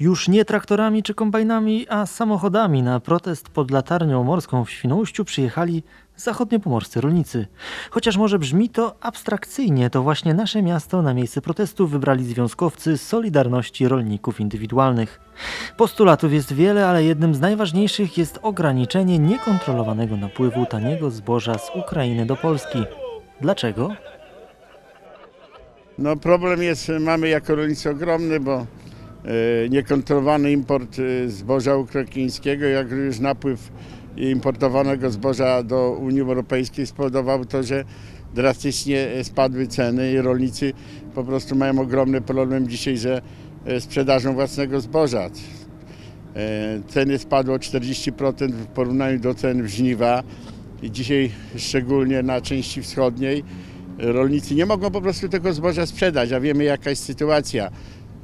Już nie traktorami czy kombajnami, a samochodami na protest pod latarnią morską w Świnoujściu przyjechali zachodniopomorscy rolnicy. Chociaż może brzmi to abstrakcyjnie, to właśnie nasze miasto na miejsce protestu wybrali związkowcy Solidarności Rolników Indywidualnych. Postulatów jest wiele, ale jednym z najważniejszych jest ograniczenie niekontrolowanego napływu taniego zboża z Ukrainy do Polski. Dlaczego? No problem jest, mamy jako rolnicy ogromny, bo niekontrolowany import e, zboża ukraińskiego, jak również napływ importowanego zboża do Unii Europejskiej spowodował to, że drastycznie e, spadły ceny i rolnicy po prostu mają ogromny problem dzisiaj, że e, sprzedażą własnego zboża. E, Ceny spadły o 40% w porównaniu do cen żniwa i dzisiaj szczególnie na części wschodniej rolnicy nie mogą po prostu tego zboża sprzedać, a wiemy jaka jest sytuacja.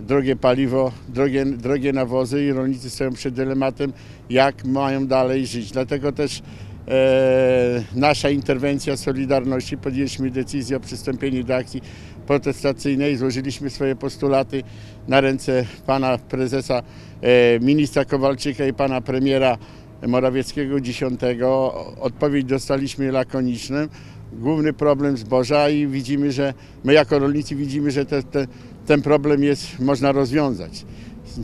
Drogie paliwo, drogie, drogie nawozy i rolnicy stoją przed dylematem, jak mają dalej żyć. Dlatego też e, nasza interwencja Solidarności, podjęliśmy decyzję o przystąpieniu do akcji protestacyjnej, złożyliśmy swoje postulaty na ręce pana prezesa, e, ministra Kowalczyka i pana premiera Morawieckiego 10. Odpowiedź dostaliśmy lakoniczną. Główny problem zboża i widzimy, że my jako rolnicy widzimy, że te, te, ten problem jest, można rozwiązać.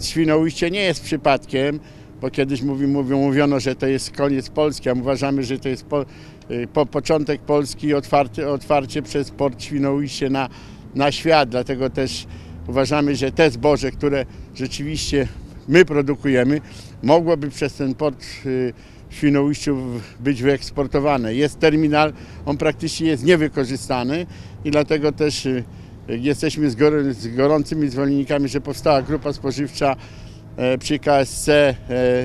Świnoujście nie jest przypadkiem, bo kiedyś mówi, mówią, mówiono, że to jest koniec Polski, a my uważamy, że to jest po, y, po, początek Polski i otwarcie, przez port Świnoujście na, na świat. Dlatego też uważamy, że te zboże, które rzeczywiście my produkujemy, mogłoby przez ten port y, Świnoujściu być wyeksportowane. Jest terminal, on praktycznie jest niewykorzystany i dlatego też y, jesteśmy z, gor- z gorącymi zwolennikami, że powstała grupa spożywcza e, przy KSC, e,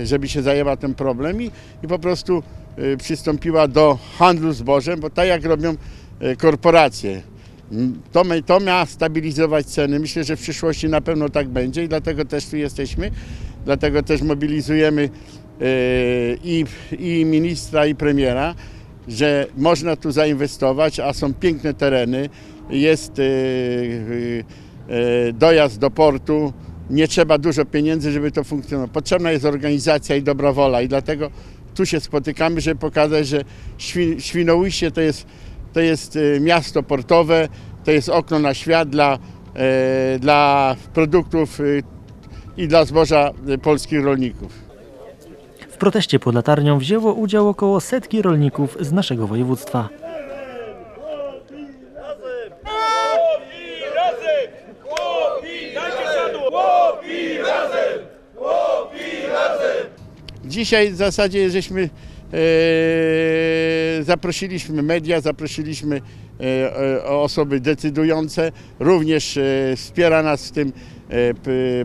żeby się zajęła tym problem i, i po prostu e, przystąpiła do handlu zbożem, bo tak jak robią e, korporacje. To, to stabilizować ceny. Myślę, że w przyszłości na pewno tak będzie i dlatego też tu jesteśmy. Dlatego też mobilizujemy i, i ministra, i premiera, że można tu zainwestować, a są piękne tereny, jest e, e, dojazd do portu, nie trzeba dużo pieniędzy, żeby to funkcjonowało. Potrzebna jest organizacja i dobra wola i dlatego tu się spotykamy, żeby pokazać, że Świ- Świnoujście to jest, to jest miasto portowe, to jest okno na świat dla, dla produktów i dla zboża polskich rolników. Proteście pod latarnią wzięło udział około setki rolników z naszego województwa. Dzisiaj w zasadzie żeśmy e, zaprosiliśmy media, zaprosiliśmy e, e, osoby decydujące. Również e, wspiera nas w tym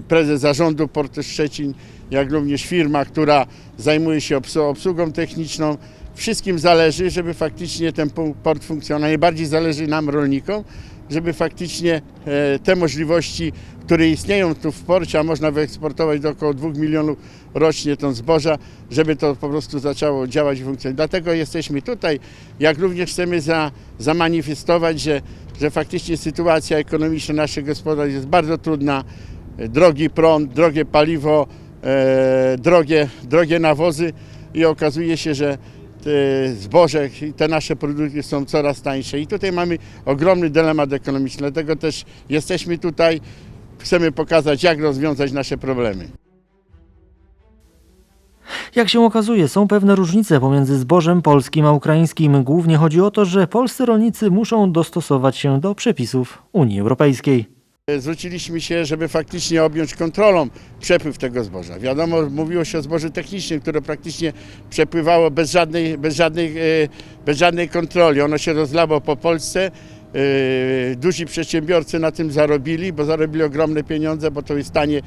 prezes zarządu Portu Szczecin, jak również firma, która zajmuje się obs- obsługą techniczną. Wszystkim zależy, żeby faktycznie ten port funkcjonował. Najbardziej zależy nam, rolnikom, żeby faktycznie e, te możliwości, które istnieją tu w porcie, a można wyeksportować do około 2 milionów rocznie ton zboża, żeby to po prostu zaczęło działać i funkcjonować. Dlatego jesteśmy tutaj, jak również chcemy za, zamanifestować, że, że faktycznie sytuacja ekonomiczna naszych gospodarstw jest bardzo trudna. E, Drogi prąd, drogie paliwo, e, drogie, drogie nawozy i okazuje się, że zboże i te nasze produkty są coraz tańsze. I tutaj mamy ogromny dylemat ekonomiczny, dlatego też jesteśmy tutaj, chcemy pokazać, jak rozwiązać nasze problemy. Jak się okazuje, są pewne różnice pomiędzy zbożem polskim a ukraińskim. Głównie chodzi o to, że polscy rolnicy muszą dostosować się do przepisów Unii Europejskiej. Zwróciliśmy się, żeby faktycznie objąć kontrolą przepływ tego zboża. Wiadomo, mówiło się o zbożu technicznym, które praktycznie przepływało bez żadnej, bez żadnej, e, bez żadnej kontroli. Ono się rozlało po Polsce. E, Duzi przedsiębiorcy na tym zarobili, bo zarobili ogromne pieniądze, bo to jest tanie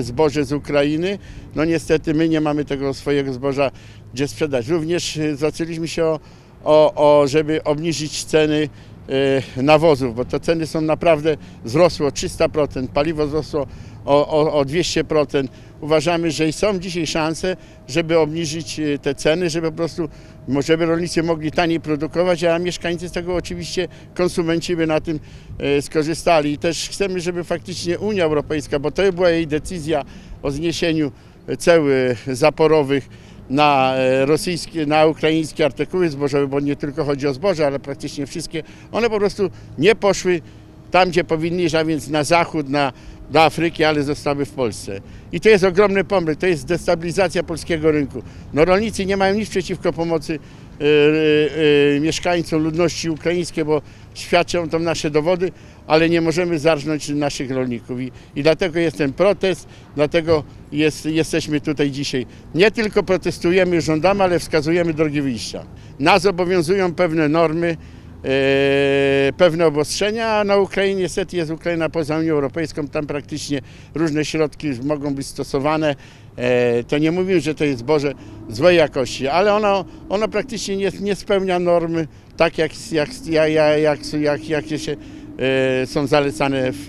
zboże z Ukrainy. No niestety my nie mamy tego swojego zboża gdzie sprzedać. Również zwracaliśmy się o, o, o żeby obniżyć ceny nawozów, bo te ceny są naprawdę wzrosły o 300%, paliwo wzrosło o, o, o 200%. Uważamy, że są dzisiaj szanse, żeby obniżyć e, te ceny, żeby po prostu żeby rolnicy mogli taniej produkować, a mieszkańcy z tego oczywiście konsumenci by na tym e, skorzystali. I też chcemy, żeby faktycznie Unia Europejska, bo to była jej decyzja o zniesieniu ceły zaporowych na e, rosyjskie, na ukraińskie artykuły zbożowe, bo nie tylko chodzi o zboże, ale praktycznie wszystkie, one po prostu nie poszły tam, gdzie powinny a więc na zachód, na, do Afryki, ale zostały w Polsce. I to jest ogromny pomysł, to jest destabilizacja polskiego rynku. No rolnicy nie mają nic przeciwko pomocy e, e, mieszkańcom ludności ukraińskiej, bo świadczą to nasze dowody, ale nie możemy zarżnąć naszych rolników. I, i dlatego jest ten protest, dlatego jest, jesteśmy tutaj dzisiaj. Nie tylko protestujemy, żądamy, ale wskazujemy drogi wyjścia. Nas obowiązują pewne normy, e, pewne obostrzenia, a na Ukrainie niestety jest Ukraina poza Unią Europejską, tam praktycznie różne środki mogą być stosowane. E, to nie mówię, że to jest zboże złej jakości, ale ono, ono praktycznie nie, nie spełnia normy tak, jak, jak, jak, jak, jak, jakie się, są zalecane w,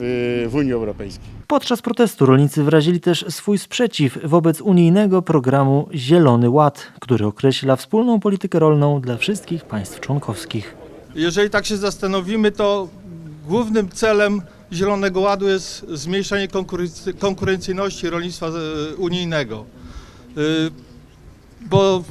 w Unii Europejskiej. Podczas protestu rolnicy wyrazili też swój sprzeciw wobec unijnego programu Zielony Ład, który określa wspólną politykę rolną dla wszystkich państw członkowskich. Jeżeli tak się zastanowimy, to głównym celem Zielonego Ładu jest zmniejszenie konkurency- konkurencyjności rolnictwa e, unijnego. Y, Bo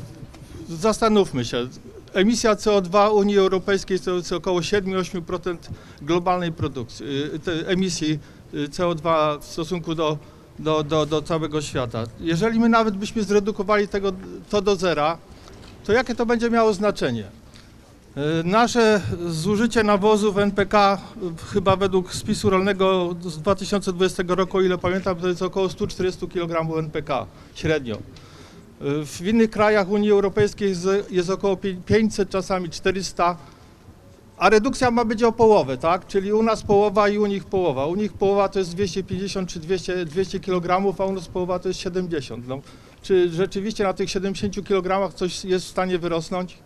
zastanówmy się, emisja CO2 Unii Europejskiej to jest około 7-8% globalnej produkcji, y, emisji y, CO2 w stosunku do, do, do, do całego świata. Jeżeli my nawet byśmy zredukowali tego, to do zera, to jakie to będzie miało znaczenie? E, Nasze zużycie nawozów NPK chyba według spisu rolnego z 2020 roku, o ile pamiętam, to jest około 140 kg NPK średnio. W innych krajach Unii Europejskiej jest- około pię- 500, czasami 400, a redukcja ma być o połowę, tak? Czyli u nas połowa i u nich połowa. U nich połowa to jest 250 czy 200, 200 kg, a u nas połowa to jest 70. No, czy rzeczywiście na tych 70 kg coś jest w stanie wyrosnąć?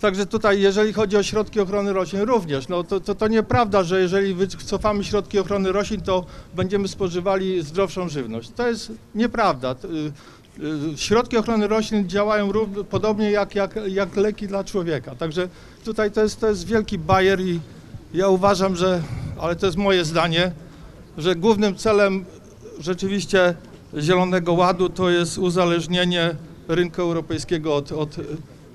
Także tutaj, jeżeli chodzi o środki ochrony roślin, również, no to, to, to nieprawda, że jeżeli wycofamy środki ochrony roślin, to będziemy spożywali zdrowszą żywność. To jest nieprawda. Y, Środki ochrony roślin działają podobnie jak, jak, jak leki dla człowieka. Także tutaj to jest, to jest wielki bajer i ja uważam, że, ale to jest moje zdanie, że głównym celem rzeczywiście Zielonego Ładu to jest uzależnienie rynku europejskiego od, od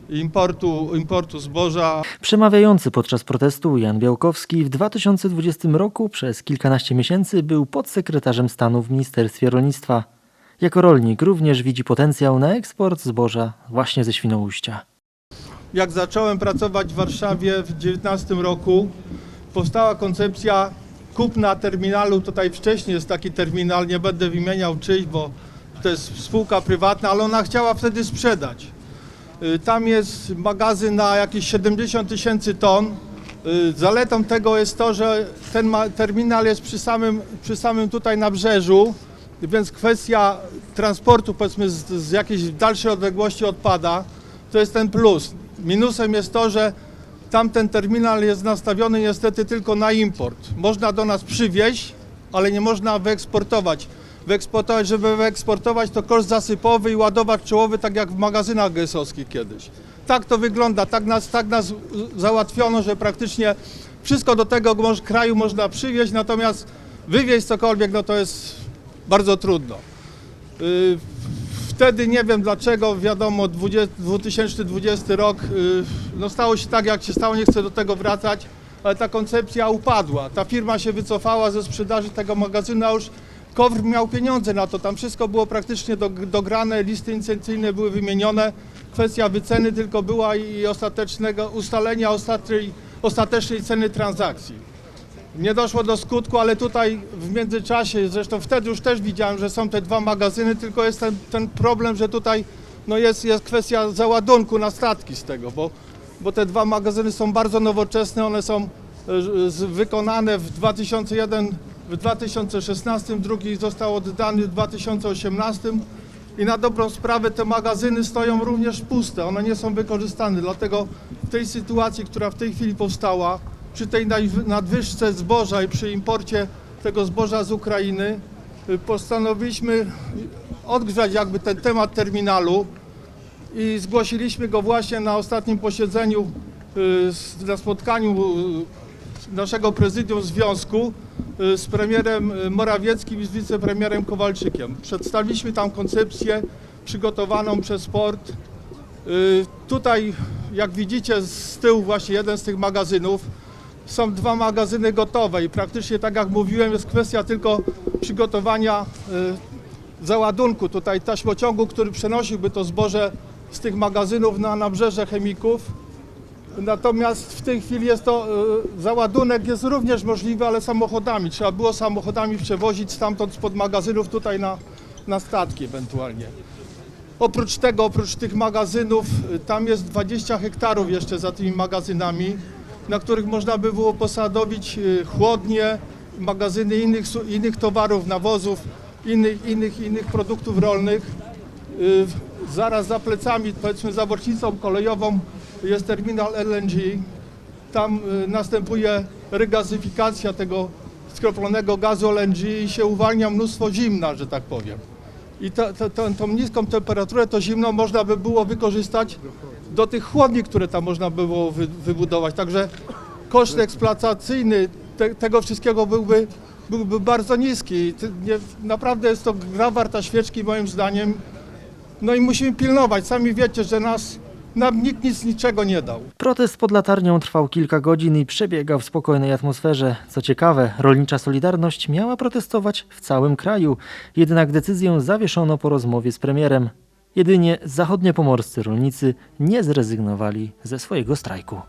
importu, importu zboża, Przemawiający podczas protestu Jan Białkowski w 2020 roku przez kilkanaście miesięcy był podsekretarzem stanu w Ministerstwie Rolnictwa. Jako rolnik również widzi potencjał na eksport zboża właśnie ze Świnoujścia. Jak zacząłem pracować w Warszawie w 2019 roku, powstała koncepcja kupna terminalu. Tutaj wcześniej jest taki terminal, nie będę wymieniał czyjś, bo to jest spółka prywatna, ale ona chciała wtedy sprzedać. Y, Tam jest magazyn na jakieś 70 tysięcy ton. Y, Zaletą tego jest to, że ten terminal jest przy samym, przy samym tutaj nabrzeżu, więc kwestia transportu powiedzmy z, z jakiejś dalszej odległości odpada. To jest ten plus. Minusem jest to, że tamten terminal jest nastawiony niestety tylko na import. Można do nas przywieźć, ale nie można wyeksportować. Wyeksportować, żeby wyeksportować to koszt zasypowy i ładować czołowy, tak jak w magazynach gesowskich kiedyś. Tak to wygląda, tak nas, tak nas załatwiono, że praktycznie wszystko do tego kraju można przywieźć, natomiast wywieźć cokolwiek, no to jest bardzo trudno. Y, Wtedy nie wiem dlaczego, wiadomo, 20, 2020 rok, y, no stało się tak jak się stało, nie chcę do tego wracać, ale ta koncepcja upadła. Ta firma się wycofała ze sprzedaży tego magazynu, a już KOWR miał pieniądze na to, tam wszystko było praktycznie do, dograne, listy licencyjne były wymienione, kwestia wyceny tylko była i ostatecznego ustalenia ostatniej, ostatecznej ceny transakcji. Nie doszło do skutku, ale tutaj w międzyczasie, zresztą wtedy już też widziałem, że są te dwa magazyny, tylko jest ten, ten problem, że tutaj no jest, jest kwestia załadunku na statki z tego, bo, bo te dwa magazyny są bardzo nowoczesne, one są e, wykonane w 2001, w 2016, drugi został oddany w 2018 i na dobrą sprawę te magazyny stoją również puste, one nie są wykorzystane, dlatego w tej sytuacji, która w tej chwili powstała, przy tej nadwyżce zboża i przy imporcie tego zboża z Ukrainy, y, postanowiliśmy odgrzać jakby ten temat terminalu i zgłosiliśmy go właśnie na ostatnim posiedzeniu, y, na spotkaniu y, naszego prezydium związku z premierem Morawieckim i z wicepremierem Kowalczykiem. Przedstawiliśmy tam koncepcję przygotowaną przez port. Tutaj, jak widzicie z tyłu właśnie jeden z tych magazynów, są dwa magazyny gotowe i praktycznie tak jak mówiłem jest kwestia tylko przygotowania y, załadunku tutaj taśmociągu, który przenosiłby to zboże z tych magazynów na nabrzeże chemików. Natomiast w tej chwili jest to, y, załadunek jest również możliwy, ale samochodami. Trzeba było samochodami przewozić stamtąd spod magazynów tutaj na, na statki ewentualnie. Oprócz tego, oprócz tych magazynów, y, tam jest 20 hektarów jeszcze za tymi magazynami, na których można by było posadowić y, chłodnie, magazyny innych, innych towarów, nawozów, innych, innych, innych produktów rolnych. Y, Zaraz za plecami, powiedzmy za bocznicą kolejową jest terminal LNG. Tam y, następuje regazyfikacja tego skroplonego gazu LNG i się uwalnia mnóstwo zimna, że tak powiem. I ta, tą niską temperaturę, to zimno można by było wykorzystać do tych chłodni, które tam można by było wy, wybudować. Także koszt eksploatacyjny te, tego wszystkiego byłby, byłby bardzo niski. Nie, naprawdę jest to gra warta świeczki moim zdaniem. No i musimy pilnować. Sami wiecie, że nas, nam nikt nic niczego nie dał. Protest pod latarnią trwał kilka godzin i przebiegał w spokojnej atmosferze. Co ciekawe, rolnicza Solidarność miała protestować w całym kraju, jednak decyzję zawieszono po rozmowie z premierem. Jedynie zachodniopomorscy rolnicy nie zrezygnowali ze swojego strajku.